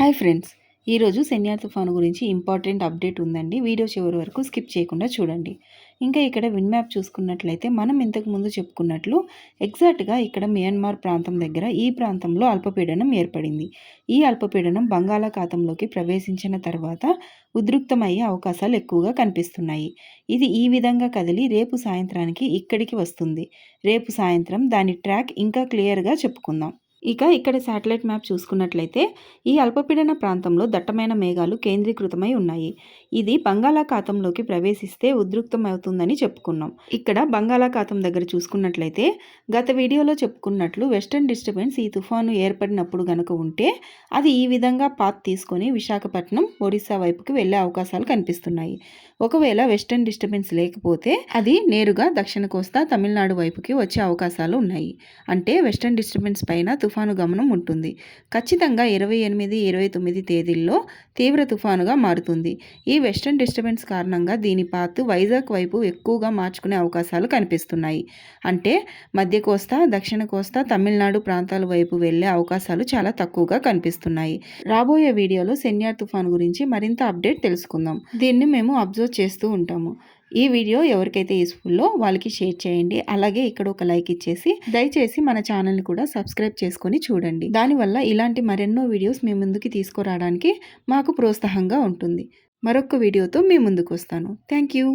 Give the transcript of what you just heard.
Hi friends ఈరోజు Senyar తుఫాను గురించి ఇంపార్టెంట్ అప్డేట్ ఉందండి. వీడియో చివరి వరకు స్కిప్ చేయకుండా చూడండి. ఇంకా ఇక్కడ విన్ మ్యాప్ చూసుకున్నట్లయితే మనం ఇంతకుముందు చెప్పుకున్నట్లు ఎగ్జాక్ట్గా ఇక్కడ మియన్మార్ ప్రాంతం దగ్గర ఈ ప్రాంతంలో అల్పపీడనం ఏర్పడింది. ఈ అల్పపీడనం బంగాళాఖాతంలోకి ప్రవేశించిన తర్వాత ఉద్రిక్తమయ్యే అవకాశాలు ఎక్కువగా కనిపిస్తున్నాయి. ఇది ఈ విధంగా కదిలి రేపు సాయంత్రానికి ఇక్కడికి వస్తుంది. రేపు సాయంత్రం దాని ట్రాక్ ఇంకా క్లియర్గా చెప్పుకుందాం. ఇక ఇక్కడ శాటిలైట్ మ్యాప్ చూసుకున్నట్లయితే ఈ అల్పపీడన ప్రాంతంలో దట్టమైన మేఘాలు కేంద్రీకృతమై ఉన్నాయి. ఇది బంగాళాఖాతంలోకి ప్రవేశిస్తే ఉద్రిక్తమవుతుందని చెప్పుకున్నాం. ఇక్కడ బంగాళాఖాతం దగ్గర చూసుకున్నట్లయితే గత వీడియోలో చెప్పుకున్నట్లు వెస్టర్న్ డిస్టర్బెన్స్ ఈ తుఫాను ఏర్పడినప్పుడు గనుక ఉంటే అది ఈ విధంగా పాత్ తీసుకొని విశాఖపట్నం ఒడిశా వైపుకి వెళ్ళే అవకాశాలు కనిపిస్తున్నాయి. ఒకవేళ వెస్టర్న్ డిస్టర్బెన్స్ లేకపోతే అది నేరుగా దక్షిణ కోస్తా తమిళనాడు వైపుకి వచ్చే అవకాశాలు ఉన్నాయి. అంటే వెస్టర్న్ డిస్టర్బెన్స్ పైన తుఫాను గమనం ఉంటుంది. ఖచ్చితంగా ఇరవై ఎనిమిది ఇరవై తొమ్మిది తేదీల్లో తీవ్ర తుఫానుగా మారుతుంది. ఈ వెస్టర్న్ డిస్టర్బెన్స్ కారణంగా దీని పాత్ వైజాగ్ వైపు ఎక్కువగా మార్చుకునే అవకాశాలు కనిపిస్తున్నాయి. అంటే మధ్య కోస్తా దక్షిణ కోస్తా తమిళనాడు ప్రాంతాల వైపు వెళ్ళే అవకాశాలు చాలా తక్కువగా కనిపిస్తున్నాయి. రాబోయే వీడియోలో సెన్యార్ తుఫాన్ గురించి మరింత అప్డేట్ తెలుసుకుందాం. దీన్ని మేము అబ్జర్వ్ చేస్తూ ఉంటాము. ఈ వీడియో ఎవరికైతే యూస్ఫుల్లో వాళ్ళకి షేర్ చేయండి. అలాగే ఇక్కడ ఒక లైక్ ఇచ్చేసి దయచేసి మన ఛానల్ని కూడా సబ్స్క్రైబ్ చేసుకొని చూడండి. దానివల్ల ఇలాంటి మరెన్నో వీడియోస్ మీ ముందుకి తీసుకురావడానికి మాకు ప్రోత్సాహంగా ఉంటుంది. మరొక వీడియోతో మీ ముందుకు వస్తాను థ్యాంక్ యూ